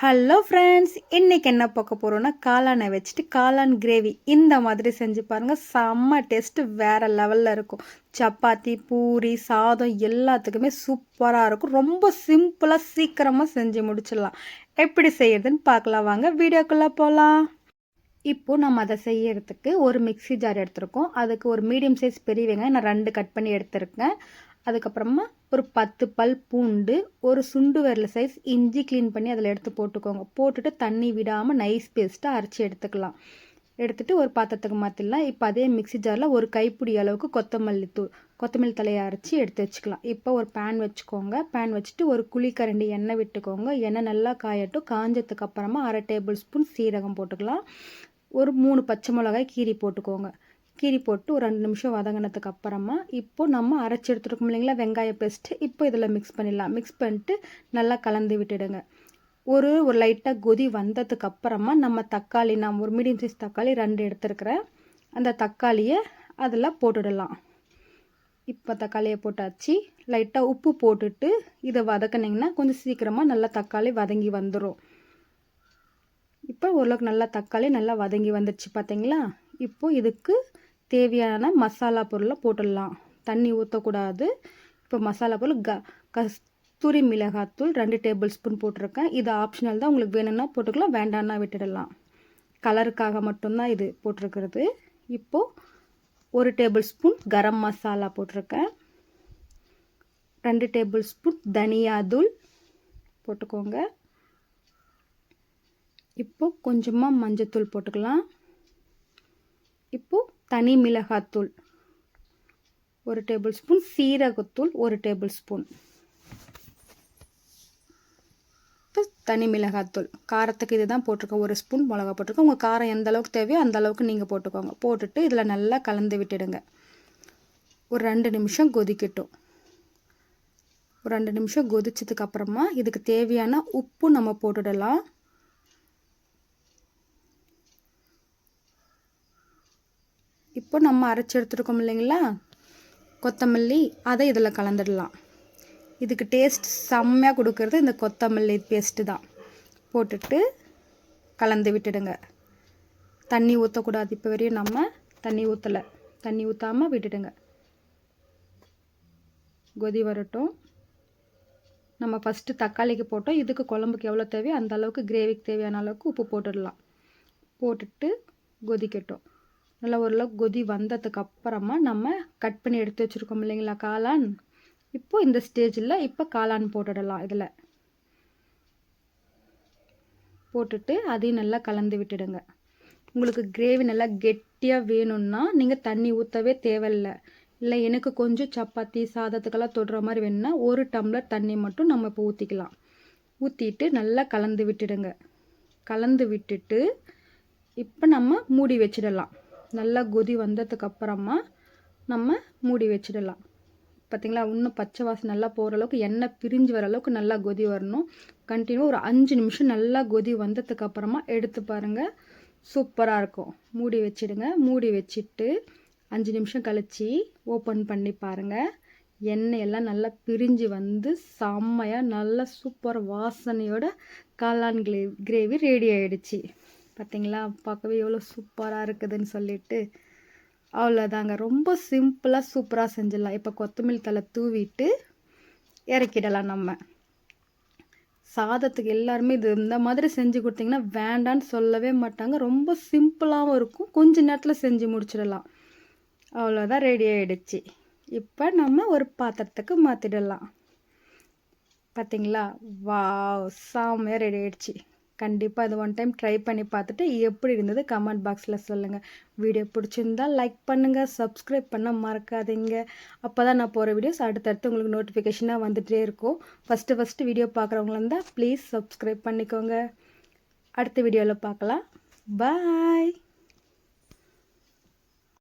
Hello friends இன்றைக்கி என்ன பார்க்க போகிறோன்னா காளானை வச்சுட்டு காளான் கிரேவி இந்த மாதிரி செஞ்சு பாருங்கள் செம்ம டேஸ்ட்டு வேறு லெவலில் இருக்கும். சப்பாத்தி பூரி சாதம் எல்லாத்துக்குமே சூப்பராக இருக்கும். ரொம்ப சிம்பிளாக சீக்கிரமாக செஞ்சு முடிச்சிடலாம். எப்படி செய்யறதுன்னு பார்க்கலாம். வாங்க வீடியோக்குள்ளே போகலாம் இப்போது நம்ம அதை செய்யறதுக்கு ஒரு மிக்ஸி ஜார் எடுத்திருக்கோம். அதுக்கு ஒரு மீடியம் சைஸ் பெரிய வெங்காயம் நான் ரெண்டு கட் பண்ணி எடுத்திருக்கேன். அதுக்கப்புறமா ஒரு பத்து பல் பூண்டு ஒரு சுண்டு விரல் சைஸ் இஞ்சி க்ளீன் பண்ணி அதில் எடுத்து போட்டுக்கோங்க. போட்டுட்டு தண்ணி விடாமல் நைஸ் பேஸ்ட்டாக அரைச்சி எடுத்துக்கலாம். எடுத்துகிட்டு ஒரு பாத்திரத்துக்கு மாற்றிடலாம் இப்போ அதே மிக்ஸி ஜாரில் ஒரு கைப்பிடி அளவுக்கு கொத்தமல்லி தூள் கொத்தமல்லி தலையை அரைச்சி எடுத்து வச்சுக்கலாம். இப்போ ஒரு பேன் வச்சுக்கோங்க. பேன் வச்சுட்டு ஒரு குழிக்கரண்டி எண்ணெய் விட்டுக்கோங்க. எண்ணெய் நல்லா காயட்டும். காஞ்சதுக்கு அப்புறமா அரை டேபிள் ஸ்பூன் சீரகம் போட்டுக்கலாம். ஒரு மூணு பச்சை மிளகாய் கீரி போட்டுக்கோங்க. கீரி போட்டு ஒரு ரெண்டு நிமிஷம் வதங்கினதுக்கு அப்புறமா இப்போது நம்ம அரைச்சி எடுத்துருக்கோம் இல்லைங்களா? வெங்காய பேஸ்ட்டு இப்போ இதில் மிக்ஸ் பண்ணிடலாம். மிக்ஸ் பண்ணிட்டு நல்லா கலந்து விட்டுடுங்க. ஒரு ஒரு லைட்டாக கொதி வந்ததுக்கு அப்புறமா நம்ம தக்காளி நான் ஒரு மீடியம் சைஸ் தக்காளி ரெண்டு எடுத்துருக்கிறேன். அந்த தக்காளியை அதில் போட்டுடலாம். இப்போ தக்காளியை போட்டாச்சு. லைட்டாக உப்பு போட்டுட்டு இதை வதக்கினீங்கன்னா கொஞ்சம் சீக்கிரமாக நல்லா தக்காளி வதங்கி வந்துடும் இப்போ ஓரளவுக்கு நல்லா தக்காளி நல்லா வதங்கி வந்துடுச்சு பார்த்தீங்களா? இப்போது இதுக்கு தேவையான மசாலா பொருளை போட்டுடலாம். தண்ணி ஊற்றக்கூடாது இப்போ மசாலா பொருள் க கஸ்தூரி மிளகாத்தூள் ரெண்டு டேபிள் ஸ்பூன் போட்டிருக்கேன். இது ஆப்ஷனல் தான். உங்களுக்கு வேணும்னா போட்டுக்கலாம் வேண்டான்னா விட்டுடலாம். கலருக்காக மட்டும்தான் இது போட்டிருக்கிறது. இப்போது ஒரு டேபிள் ஸ்பூன் கரம் மசாலா போட்டிருக்கேன். ரெண்டு டேபிள் ஸ்பூன் தனியாதூள் போட்டுக்கோங்க. இப்போது கொஞ்சமாக மஞ்சத்தூள் போட்டுக்கலாம். இப்போது தனி மிளகாத்தூள் ஒரு டேபிள் ஸ்பூன் சீரகத்தூள் ஒரு டேபிள் ஸ்பூன் தனி மிளகாத்தூள். காரத்துக்கு இது தான் போட்டிருக்கோம். ஒரு ஸ்பூன் மிளகா போட்டிருக்கோம். உங்கள் காரம் எந்த அளவுக்கு தேவையோ அந்த அளவுக்கு நீங்கள் போட்டுக்கோங்க. போட்டுட்டு இதில் நல்லா கலந்து விட்டுடுங்க. ஒரு ரெண்டு நிமிஷம் கொதிக்கட்டும். ஒரு ரெண்டு நிமிஷம் கொதிச்சதுக்கு அப்புறமா இதுக்கு தேவையான உப்பு நம்ம போட்டுடலாம். இப்போ நம்ம அரைச்சி எடுத்துருக்கோம் இல்லைங்களா? கொத்தமல்லி அதை இதில் கலந்துடலாம். இதுக்கு டேஸ்ட் செம்மையாக கொடுக்கறது இந்த கொத்தமல்லி பேஸ்ட்டு தான். போட்டுட்டு கலந்து விட்டுடுங்க. தண்ணி ஊற்றக்கூடாது இப்போ வரையும் நம்ம தண்ணி ஊற்றலை தண்ணி ஊற்றாமல் விட்டுடுங்க. கொதி வரட்டும். நம்ம ஃபஸ்ட்டு தக்காளிக்கு போட்டோம். இதுக்கு குழம்புக்கு எவ்வளோ தேவையோ அந்த அளவுக்கு கிரேவிக்கு தேவையான அளவுக்கு உப்பு போட்டுடலாம். போட்டுட்டு கொதிக்கட்டும். நல்லா ஓரளவுக்கு கொதி வந்ததுக்கு அப்புறமா நம்ம கட் பண்ணி எடுத்து வச்சுருக்கோம் இல்லைங்களா காளான்? இப்போது இந்த ஸ்டேஜில் இப்போ காளான் போட்டுடலாம் இதில். போட்டுட்டு அதையும் நல்லா கலந்து விட்டுடுங்க. உங்களுக்கு கிரேவி நல்லா கெட்டியாக வேணும்னா நீங்கள் தண்ணி ஊற்றவே தேவையில்லை. இல்லை எனக்கு கொஞ்சம் சப்பாத்தி சாதத்துக்கெல்லாம் தொடுற மாதிரி வேணும்னா ஒரு டம்ளர் தண்ணி மட்டும் நம்ம இப்போ ஊற்றிக்கலாம் ஊற்றிட்டு நல்லா கலந்து விட்டுடுங்க. கலந்து விட்டுட்டு இப்போ நம்ம மூடி வச்சிடலாம். நல்லா கொதி வந்ததுக்கப்புறமா நம்ம மூடி வச்சிடலாம். பார்த்திங்களா இன்னும் பச்சை வாசம் நல்லா போகிற அளவுக்கு எண்ணெய் பிரிஞ்சு வர அளவுக்கு நல்லா கொதி வரணும். கண்டினியூ ஒரு அஞ்சு நிமிஷம் நல்லா கொதி வந்ததுக்கப்புறமா எடுத்து பாருங்கள் சூப்பராக இருக்கும். மூடி வச்சிடுங்க. மூடி வச்சுட்டு அஞ்சு நிமிஷம் கழித்து ஓப்பன் பண்ணி பாருங்கள் எண்ணெய் எல்லாம் நல்லா பிரிஞ்சு வந்து செம்மையாக நல்லா சூப்பர் வாசனையோட காளான் கிரேவி ரெடி ஆகிடுச்சி பார்த்தீங்களா பார்க்கவே எவ்வளோ சூப்பராக இருக்குதுன்னு சொல்லிட்டு. அவ்வளோதாங்க ரொம்ப சிம்பிளாக சூப்பராக செஞ்சிடலாம். இப்போ கொத்தமல்லி தலை தூவிட்டு இறக்கிடலாம் நம்ம. சாதத்துக்கு எல்லாருமே இது இந்த மாதிரி செஞ்சு கொடுத்தீங்கன்னா வேண்டான்னு சொல்லவே மாட்டாங்க. ரொம்ப சிம்பிளாகவும் இருக்கும். கொஞ்ச நேரத்தில் செஞ்சு முடிச்சிடலாம். அவ்வளோதான் ரெடி ஆகிடுச்சு இப்போ நம்ம ஒரு பாத்திரத்துக்கு மாற்றிடலாம் பார்த்தீங்களா வா சாமையாக ரெடி ஆகிடுச்சு கண்டிப்பாக இது ஒன் டைம் ட்ரை பண்ணி பார்த்துட்டு எப்படி இருந்தது கமெண்ட் பாக்ஸில் சொல்லுங்கள் வீடியோ பிடிச்சிருந்தால் லைக் பண்ணுங்கள் சப்ஸ்கிரைப் பண்ண மறக்காதீங்க. அப்போ தான் நான் போகிற வீடியோஸ் அடுத்தடுத்து உங்களுக்கு நோட்டிஃபிகேஷனாக வந்துகிட்டே இருக்கும். ஃபஸ்ட்டு ஃபஸ்ட்டு வீடியோ பார்க்குறவங்களா இருந்தால் ப்ளீஸ் சப்ஸ்கிரைப் பண்ணிக்கோங்க. அடுத்த வீடியோவில் பார்க்கலாம். பாய்